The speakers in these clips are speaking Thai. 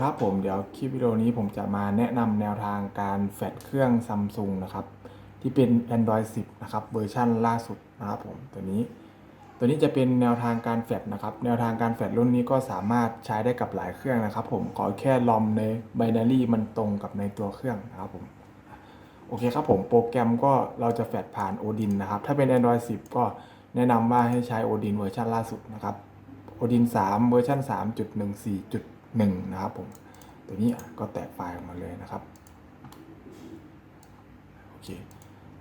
ครับผมเดี๋ยวคลิปวิดีโอนี้ผมจะมาแนะนำแนวทางการแฟดเครื่องซัมซุงนะครับ ที่เป็น Android 10 นะครับเวอร์ชันล่าสุดนะครับผมตัวนี้ ตัวนี้จะเป็นแนวทางการแฟดนะครับ แนวทางการแฟดรุ่นนี้ก็สามารถใช้ได้กับหลายเครื่องนะครับ ผมขอแค่ลอมในไบนารีมันตรงกับในตัวเครื่องนะครับผมโอเคครับผมโปรแกรมก็เราจะแฟดผ่าน Odin นะครับ ถ้าเป็น Android 10 ก็แนะนำว่าให้ใช้ Odin เวอร์ชันล่าสุดนะครับ Odin 3 เวอร์ชัน3.14.1 นะครับผม ตัวนี้ก็แตกไฟล์ออกมาเลยนะครับ โอเค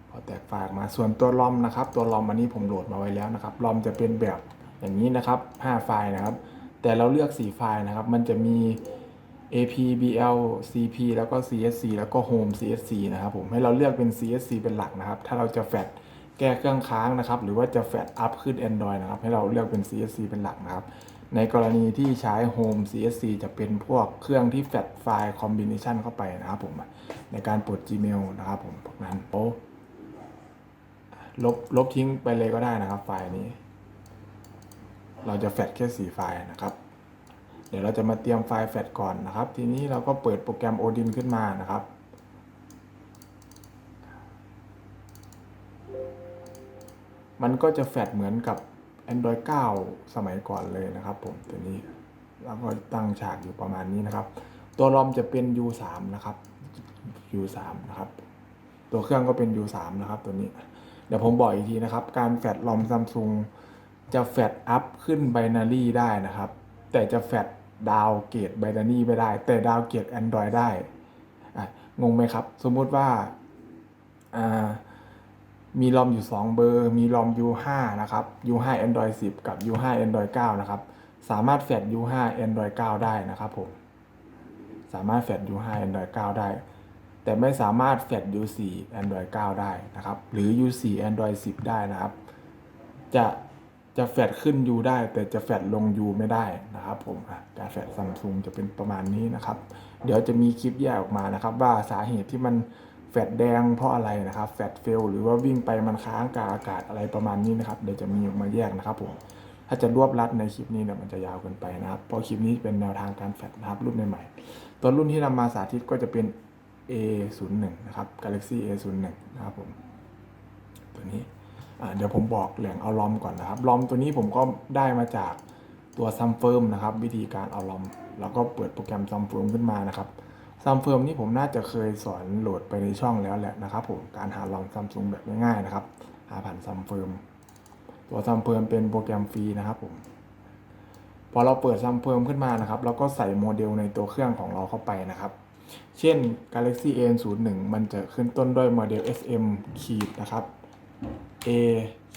พอแตกไฟล์ออกมา ส่วนตัวลอมนะครับ ตัวลอมอันนี้ผมโหลดมาไว้แล้วนะครับ ลอมจะเป็นแบบอย่างนี้นะครับ 5 ไฟล์นะครับ แต่เราเลือก 4 ไฟล์นะครับ มันจะมี AP BL CP แล้วก็ CSC แล้วก็ Home CSC นะครับผม ให้เราเลือกเป็น CSC เป็นหลักนะครับ ถ้าเราจะแฟดแก้เครื่องค้างนะครับ หรือว่าจะแฟดอัพขึ้น Android นะครับ ให้เราเลือกเป็น CSC เป็นหลักนะครับ ในกรณีที่ใช้ Home CSC จะเป็นพวกเครื่องที่แฟดไฟล์ Combination เข้าไปนะครับผม ในการปิด Gmail นะครับผมพวกนั้นโอ้ลบลบทิ้งไปเลยก็ได้นะครับ ไฟล์นี้ เราจะแฟดแค่4ไฟล์นะครับ เดี๋ยวเราจะมาเตรียมไฟล์แฟดก่อนนะครับ ทีนี้เราก็เปิดโปรแกรม Odin ขึ้นมานะครับมันก็จะแฟดเหมือนกับ Android 9 สมัยก่อนเลยนะครับผมตัวนี้เราก็ตั้งฉากอยู่ประมาณนี้นะครับ ตัวรอมจะเป็น U3 นะครับ U3 นะครับ ตัวเครื่องก็เป็น U3 นะครับตัวนี้เดี๋ยวผมบอกอีกทีนะครับ การแฟดรอมซัมซุงจะแฟดอัพขึ้นไบนารี่ได้นะครับ แต่จะแฟดดาวเกรดไบนารี่ไม่ได้ แต่ดาวเกรด Android ได้อะงงไหมครับ สมมุติว่าอ่า มีลอมอยู่ 2 เบอร์ มีลอม U5 นะครับ U5 Android 10 กับ U5 Android 9 นะครับ สามารถแฟด U5 Android 9 ได้นะครับผม สามารถแฟด U5 Android 9 ได้ แต่ไม่สามารถแฟด U4 Android 9 ได้นะครับ หรือ U4 Android 10 ได้นะครับ จะจะแฟดขึ้น U ได้ แต่จะแฟดลง U ไม่ได้นะครับผมการแฟดซัมซุงจะเป็นประมาณนี้นะครับ เดี๋ยวจะมีคลิปแยกออกมานะครับ ว่าสาเหตุที่มัน แฟดแดงเพราะอะไรนะครับแฟดเฟลหรือว่าวิ่งไปมันค้างกาอากาศอะไรประมาณนี้นะครับเดี๋ยวจะมีออกมาแยกนะครับผมถ้าจะรวบรัดในคลิปนี้เนี่ยมันจะยาวเกินไปนะครับเพราะคลิปนี้เป็นแนวทางการแฟดนะครับรุ่นใหม่ๆตัวรุ่นที่นำมาสาธิตก็จะเป็น A01 นะครับ Galaxy A01 นะครับผมตัวนี้เดี๋ยวผมบอกแหล่งเอาลอมก่อนนะครับลอมตัวนี้ผมก็ได้มาจากตัวซัมเฟิร์มนะครับ วิธีการเอาลอม แล้วก็เปิดโปรแกรมซัมเฟิร์มขึ้นมานะครับ ซัมเฟิร์มนี่ผมน่าจะเคยสอนโหลดไปในช่องแล้วแหละนะครับผมการหาลอมซัมซุงแบบง่ายๆนะครับ หาผ่านซัมเฟิร์มตัวซัมเฟิร์มเป็นโปรแกรมฟรีนะครับผมพอเราเปิดซัมเฟิร์มขึ้นมานะครับเราก็ใส่โมเดลในตัวเครื่องของเราเข้าไปนะครับ เช่น Galaxy A01 มันจะขึ้นต้นด้วยโมเดล SM ขีดนะครับ A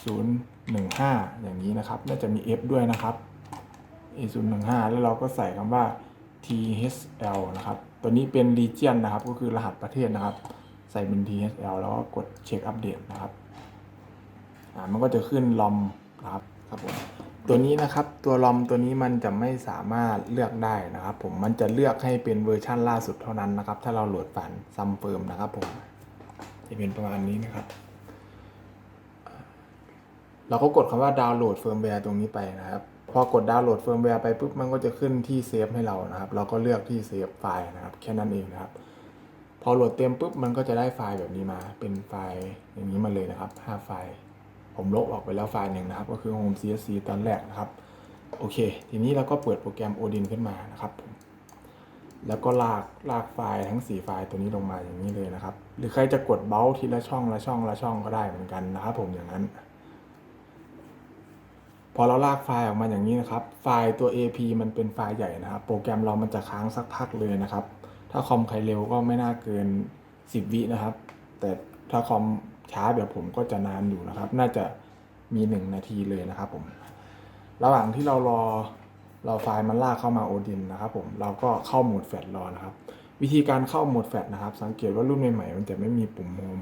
0 1 5 อย่างนี้นะครับ น่าจะมี F ด้วยนะครับ A 0 1 5 แล้วเราก็ใส่คำว่า THL นะครับ ตัวนี้เป็น region นะครับ ก็คือรหัสประเทศนะครับ ใส่เป็น THL แล้วก็กดเช็คอัปเดตนะครับอ่ามันก็จะขึ้นลอมนะครับครับผมตัวนี้นะครับตัวลอมตัวนี้มันจะไม่สามารถเลือกได้นะครับ ผมมันจะเลือกให้เป็นเวอร์ชั่นล่าสุดเท่านั้นนะครับ ถ้าเราโหลดผ่านซัมเฟิร์มนะครับผมจะเป็นประมาณนี้นะครับ เราก็กดคำว่าดาวน์โหลดเฟิร์มแวร์ตรงนี้ไปนะครับ พอกดดาวน์โหลดเฟิร์มแวร์ไปปุ๊บมันก็จะขึ้นที่เซฟให้เรานะครับ เราก็เลือกที่เซฟไฟล์นะครับ แค่นั้นเองนะครับ พอโหลดเต็มปุ๊บมันก็จะได้ไฟล์แบบนี้มา เป็นไฟล์อย่างนี้มาเลยนะครับ5ไฟล์ ผมลบออกไปแล้วไฟล์หนึ่งนะครับ ก็คือ home csc ตอนแรกนะครับ โอเค ทีนี้เราก็เปิดโปรแกรม Odin ขึ้นมานะครับผมแล้วก็ลากลากไฟล์ทั้ง 4 ไฟล์ตัวนี้ลงมาอย่างนี้เลยนะครับ หรือใครจะกดเบลทีละช่องละช่องละช่องก็ได้เหมือนกันนะครับผมอย่างนั้น อเราลากไฟล์ออกมาอย่างนี้นะครับ ไฟล์ตัว AP มันเป็นไฟล์ใหญ่นะครับ โปรแกรมเรามันจะค้างสักพักเลยนะครับ ถ้าคอมใครเร็วก็ไม่น่าเกิน 10 วินะครับ แต่ถ้าคอมช้าแบบผมก็จะนานอยู่นะครับ น่าจะมี 1 นาทีเลยนะครับผม ระหว่างที่เรารอรอไฟล์มันลากเข้ามาโอดินนะครับผมเราก็เข้าโหมดแฟลชรอนะครับ วิธีการเข้าโหมดแฟลชนะครับ สังเกตว่ารุ่นใหม่ๆมันจะไม่มีปุ่มโฮม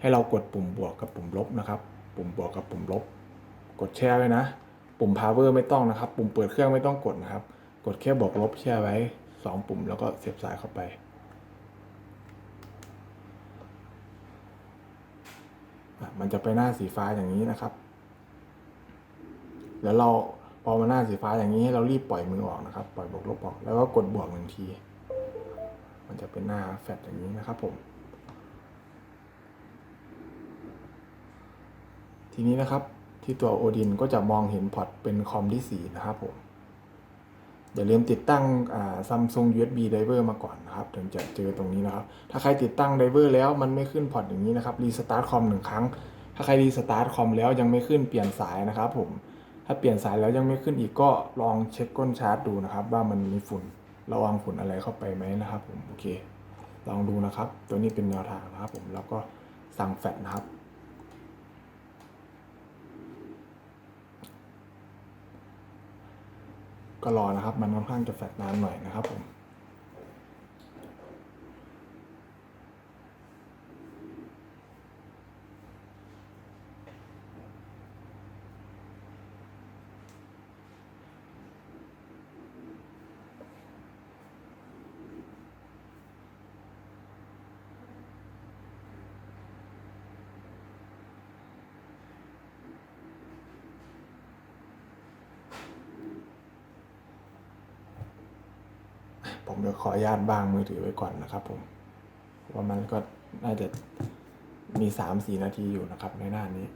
ให้เรากดปุ่มบวกกับปุ่มลบนะครับ ปุ่มบวกกับปุ่มลบ กดแช่ไว้นะ ปุ่ม power ไม่ต้องนะครับ ปุ่มเปิดเครื่องไม่ต้องกดนะครับ กดแค่บวกลบแช่ไว้ 2 ปุ่มแล้วก็เสียบสายเข้าไป มันจะไปหน้าสีฟ้าอย่างนี้นะครับ แล้วเราพอมาหน้าสีฟ้าอย่างนี้ให้เรารีบปล่อยมือออกนะครับ ปล่อยบวกลบออก แล้วก็กดบวกหนึ่งที มันจะเป็นหน้าแฟลชอย่างนี้นะครับผม ทีนี้นะครับ ที่ตัวโอดินก็จะมองเห็นพอร์ตเป็นคอมที่ 4 นะครับผม อย่าลืมติดตั้งซัมซุง USB driver มาก่อนนะครับ ถึงจะเจอตรงนี้นะครับ ถ้าใครติดตั้ง driver แล้วมันไม่ขึ้นพอร์ตอย่างนี้นะครับ รีสตาร์ทคอมหนึ่งครั้ง ถ้าใครรีสตาร์ทคอมแล้วยังไม่ขึ้นเปลี่ยนสายนะครับผม ถ้าเปลี่ยนสายแล้วยังไม่ขึ้นอีกก็ลองเช็คก้นชาร์จดูนะครับ ว่ามันมีฝุ่นระวังฝุ่นอะไรเข้าไปไหมนะครับ ผม โอเค ลองดูนะครับ ตัวนี้เป็นแนวทางนะครับ ผม แล้วก็สั่งแฟลชนะครับ ก็รอนะครับ มันค่อนข้างจะแฟดนานหน่อยนะครับผม ผมจะขออนุญาตบางมือถือไว้ก่อนนะครับ ผมว่ามันก็น่าจะมีสามสี่นาทีอยู่นะครับในหน้านี้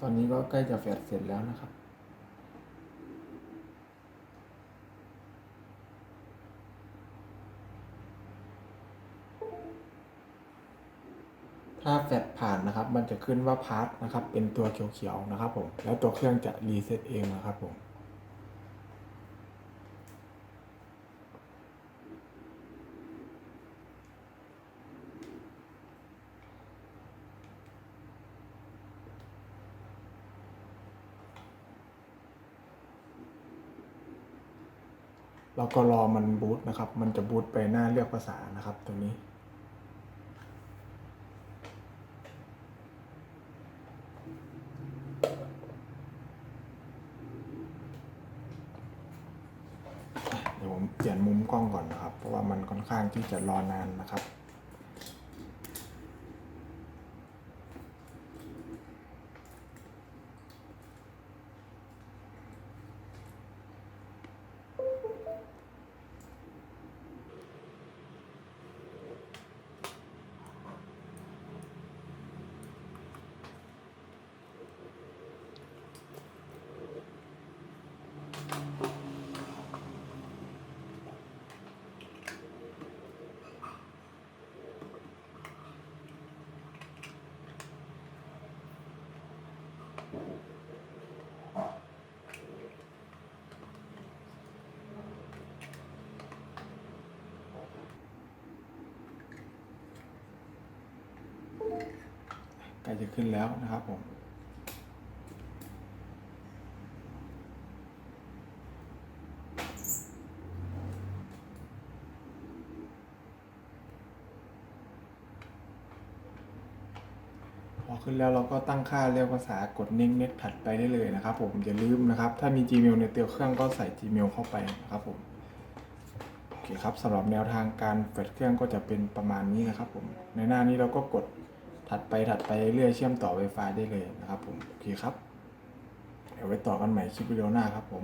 ตอนนี้ก็ใกล้จะแฟดเสร็จแล้วนะครับ ถ้าแฟดผ่านนะครับ มันจะขึ้นว่าพาร์ทนะครับ เป็นตัวเขียวๆนะครับผม แล้วตัวเครื่องจะรีเซ็ตเองนะครับผม แล้วก็รอมันบูตนะครับ มันจะบูตไปหน้าเลือกภาษานะครับตรงนี้ เดี๋ยวผมเปลี่ยนมุมกล้องก่อนนะครับ เพราะว่ามันค่อนข้างที่จะรอนานนะครับ ใกล้จะขึ้นแล้วนะครับผมพอขึ้นแล้วเราก็ตั้งค่าเรียกภาษากด next next ถัดไปได้เลยนะครับ ผมอย่าลืมนะครับ ถ้ามี Gmail ในเตียวเครื่องก็ใส่ Gmail เข้าไปนะครับผมโอเคครับสำหรับแนวทางการเฟดเครื่องก็จะเป็นประมาณนี้นะครับ ผมในหน้านี้เราก็กด ถัดไปถัดไปเรื่อยเชื่อมต่อ Wi-Fi ได้เลยนะครับผม โอเคครับ เดี๋ยวไว้ต่อกันใหม่คลิปวิดีโอหน้าครับผม